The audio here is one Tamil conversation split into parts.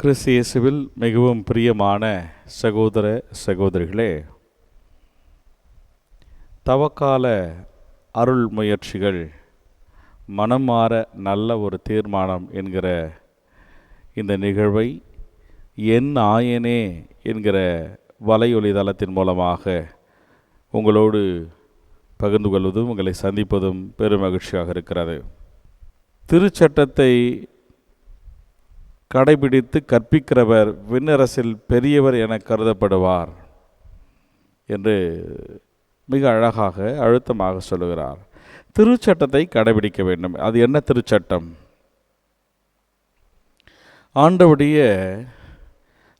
கிறிஸ்து இயேசுவில் மிகவும் பிரியமான சகோதர சகோதரிகளே தவக்கால அருள் முயற்சிகள் மனம் மாற நல்ல ஒரு தீர்மானம் என்கிற இந்த நிகழ்வை என் ஆயனே என்கிற வலையொலி தளத்தின் மூலமாக உங்களோடு பகிர்ந்து கொள்வதும் உங்களை சந்திப்பதும் பெரும் மகிழ்ச்சியாக இருக்கிறது. திருச்சட்டத்தை கடைபிடித்து கற்பிக்கிறவர் விண்ணரசில் பெரியவர் என கருதப்படுவார் என்று மிக அழகாக அழுத்தமாக சொல்லுகிறார். திருச்சட்டத்தை கடைபிடிக்க வேண்டும். அது என்ன திருச்சட்டம்? ஆண்டவுடைய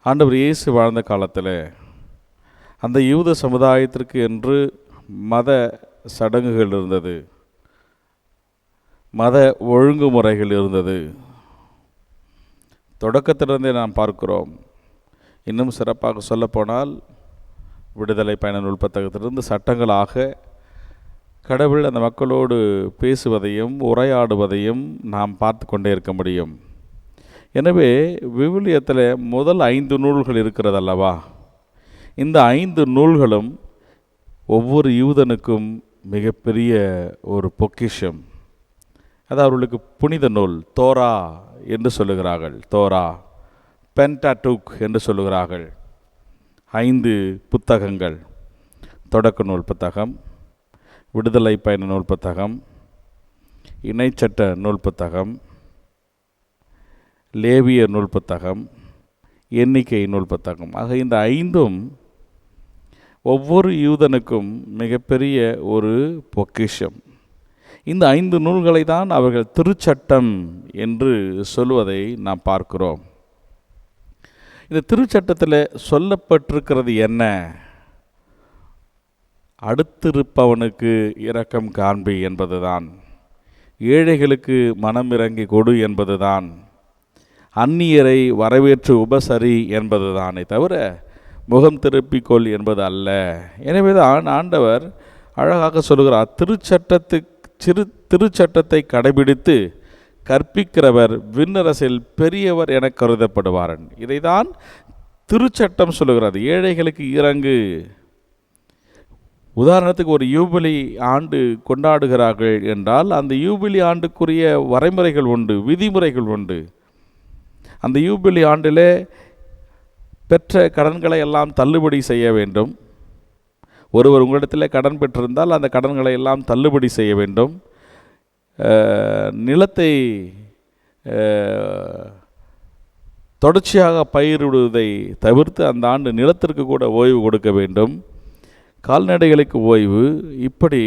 ஆண்டவர் இயேசு வாழ்ந்த காலத்தில் அந்த யூத சமுதாயத்திற்கு என்று மத சடங்குகள் இருந்தது. மத ஒழுங்குமுறைகள் இருந்தது. தொடக்கத்திலிருந்தே நாம் பார்க்கிறோம். இன்னும் சிறப்பாக சொல்லப்போனால் விடுதலை பயண நூல் புத்தகத்திலிருந்து சட்டங்களாக கடவுள் அந்த மக்களோடு பேசுவதையும் உரையாடுவதையும் நாம் பார்த்து கொண்டே இருக்க முடியும். எனவே விவிலியத்தில் முதல் ஐந்து நூல்கள் இருக்கிறது அல்லவா இந்த ஐந்து நூல்களும் ஒவ்வொரு யூதனுக்கும் மிகப்பெரிய ஒரு பொக்கிஷம். அது அவர்களுக்கு புனித நூல் தோரா என்று சொல்லுகிறார்கள். தோரா பென்டாட்டுக் என்று சொல்லுகிறார்கள். ஐந்து புத்தகங்கள் தொடக்க நூல் புத்தகம் விடுதலை பயண நூல் புத்தகம் இணைச்சட்ட நூல் புத்தகம் லேவிய நூல் புத்தகம் எண்ணிக்கை நூல் புத்தகம். ஆக இந்த ஐந்தும் ஒவ்வொரு யூதனுக்கும் மிகப்பெரிய ஒரு பொக்கிஷம். இந்த ஐந்து நூல்களை தான் அவர்கள் திருச்சட்டம் என்று சொல்லுவதை நாம் பார்க்கிறோம். இந்த திருச்சட்டத்தில் சொல்லப்பட்டிருக்கிறது என்ன? அடுத்திருப்பவனுக்கு இரக்கம் காண்பி என்பதுதான். ஏழைகளுக்கு மனம் இறங்கி கொடு என்பதுதான். அந்நியரை வரவேற்று உபசரி என்பதுதானே தவிர முகம் திருப்பிக்கொள் என்பது அல்ல. எனவே தான் ஆண்டவர் அழகாக சொல்கிறார் திருச்சட்டத்து சிறு திருச்சட்டத்தை கடைபிடித்து கற்பிக்கிறவர் விண்ணரசில் பெரியவர் என கருதப்படுவாரன். இதைதான் திருச்சட்டம் சொல்லுகிறது. ஏழைகளுக்கு இறங்கு. உதாரணத்துக்கு ஒரு யூபிலி ஆண்டு கொண்டாடுகிறார்கள் என்றால் அந்த யூபிலி ஆண்டுக்குரிய வரைமுறைகள் உண்டு விதிமுறைகள் உண்டு. அந்த யூபிலி ஆண்டிலே பெற்ற கடன்களை எல்லாம் தள்ளுபடி செய்ய வேண்டும். ஒருவர் உங்களிடத்தில் கடன் பெற்றிருந்தால் அந்த கடன்களை எல்லாம் தள்ளுபடி செய்ய வேண்டும். நிலத்தை தொடர்ச்சியாக பயிரிடுவதை தவிர்த்து அந்த ஆண்டு நிலத்திற்கு கூட ஓய்வு கொடுக்க வேண்டும். கால்நடைகளுக்கு ஓய்வு. இப்படி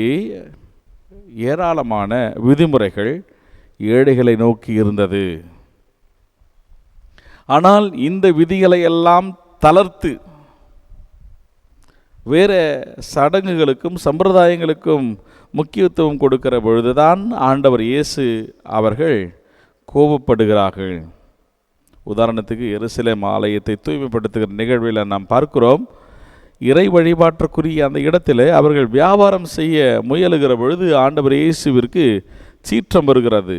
ஏராளமான விதிமுறைகள் ஏழைகளை நோக்கி இருந்தது. ஆனால் இந்த விதிகளை எல்லாம் தளர்த்து வேறு சடங்குகளுக்கும் சம்பிரதாயங்களுக்கும் முக்கியத்துவம் கொடுக்கிற பொழுதுதான் ஆண்டவர் இயேசு அவர்கள் கோபப்படுகிறார்கள். உதாரணத்துக்கு எருசலேம் ஆலயத்தை தூய்மைப்படுத்துகிற நிகழ்வில் நாம் பார்க்கிறோம். இறை வழிபாட்டுக்குரிய அந்த இடத்தில் அவர்கள் வியாபாரம் செய்ய முயலுகிற பொழுது ஆண்டவர் இயேசுவிற்கு சீற்றம் வருகிறது.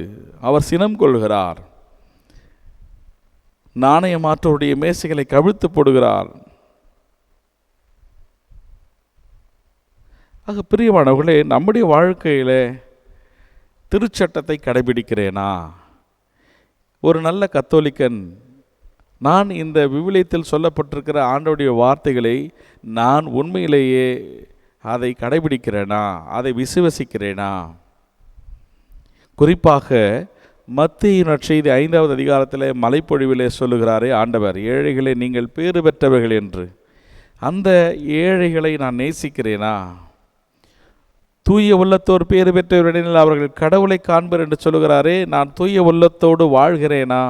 அவர் சினம் கொள்கிறார். நாணய மாற்றோடைய மேசைகளை கவிழ்த்து போடுகிறார். ஆக பிரியமானவர்களே நம்முடைய வாழ்க்கையில் திருச்சட்டத்தை கடைபிடிக்கிறேனா? ஒரு நல்ல கத்தோலிக்கன் நான் இந்த விவிலியத்தில் சொல்லப்பட்டிருக்கிற ஆண்டோடைய வார்த்தைகளை நான் உண்மையிலேயே அதை கடைபிடிக்கிறேனா? அதை விசுவசிக்கிறேனா? குறிப்பாக மத்திய நற்செய்தி ஐந்தாவது அதிகாரத்தில் மலைப்பொழிவிலே சொல்லுகிறாரே ஆண்டவர் ஏழைகளை நீங்கள் பேறு பெற்றவர்கள் என்று. அந்த ஏழைகளை நான் நேசிக்கிறேனா? தூய உள்ளத்தோர் பேறு பெற்றவரிடனில் அவர்கள் கடவுளை காண்பர் என்று சொல்லுகிறாரே நான் தூய உள்ளத்தோடு வாழ்கிறேனா?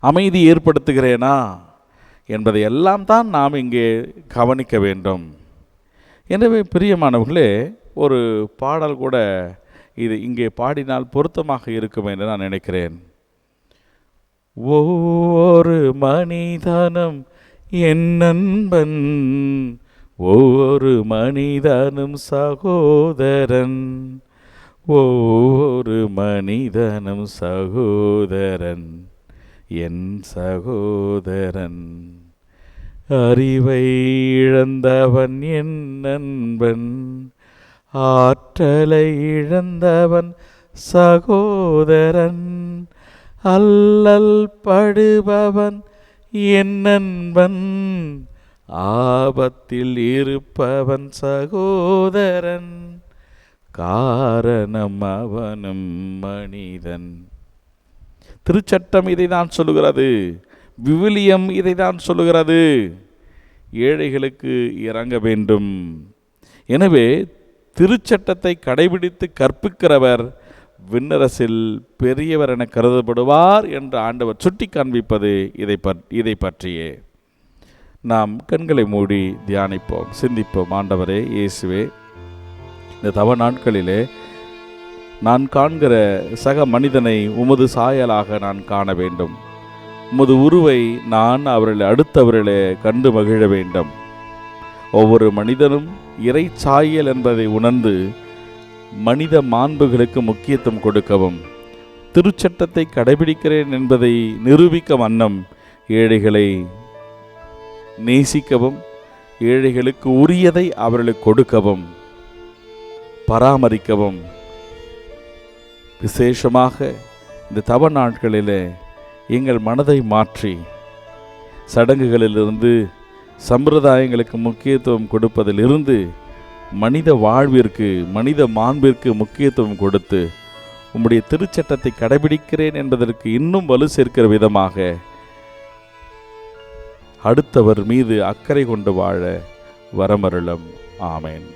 அமைதி ஏற்படுத்துகிறேனா? என்பதை எல்லாம் தான் நாம் இங்கே கவனிக்க வேண்டும். எனவே பிரியமானவர்களே ஒரு பாடல் கூட இது இங்கே பாடினால் பொருத்தமாக இருக்கும் என்று நான் நினைக்கிறேன். ஒவ்வொரு மனிதனும் என் நண்பன் ஒவ்வொரு மனிதனும் சகோதரன். ஒவ்வொரு மனிதனும் சகோதரன். என் சகோதரன். அறிவை இழந்தவன் என் நண்பன். ஆற்றலை இழந்தவன் சகோதரன். அல்லல் படுபவன் என் நண்பன். ஆபத்தில் இருப்பவன் சகோதரன் காரணம் அவனும் மனிதன். திருச்சட்டம் இதை தான் சொல்லுகிறது. விவிலியம் இதை தான் சொல்லுகிறது. ஏழைகளுக்கு இறங்க வேண்டும். எனவே திருச்சட்டத்தை கடைபிடித்து கற்பிக்கிறவர் விண்ணரசில் பெரியவர் என கருதப்படுவார் என்று ஆண்டவர் சுட்டி காண்பிப்பது இதை பற் இதை பற்றியே. நாம் கண்களை மூடி தியானிப்போம் சிந்திப்போம். ஆண்டவரே இயேசுவே இந்த தவ நாட்களிலே நான் காண்கிற சக மனிதனை உமது சாயலாக நான் காண வேண்டும். உமது உருவை நான் அவர்களை அடுத்தவர்களே கண்டு மகிழ வேண்டும். ஒவ்வொரு மனிதனும் இறை சாயல் என்பதை உணர்ந்து மனித மாண்புகளுக்கு முக்கியத்துவம் கொடுக்கவும் திருச்சட்டத்தை கடைபிடிக்கிறேன் என்பதை நிரூபிக்க வண்ணம் ஏழைகளை நேசிக்கவும் ஏழைகளுக்கு உரியதை அவர்களுக்கு கொடுக்கவும் பராமரிக்கவும். விசேஷமாக இந்த தவ நாட்களில் எங்கள் மனதை மாற்றி சடங்குகளிலிருந்து சம்பிரதாயங்களுக்கு முக்கியத்துவம் கொடுப்பதிலிருந்து மனித வாழ்விற்கு மனித மாண்பிற்கு முக்கியத்துவம் கொடுத்து உம்முடைய திருச்சட்டத்தை கடைபிடிக்கிறேன் என்பதற்கு இன்னும் வலு சேர்க்கிற விதமாக அடுத்தவர் மீது அக்கறை கொண்டு வாழ வரமருளம். ஆமேன்.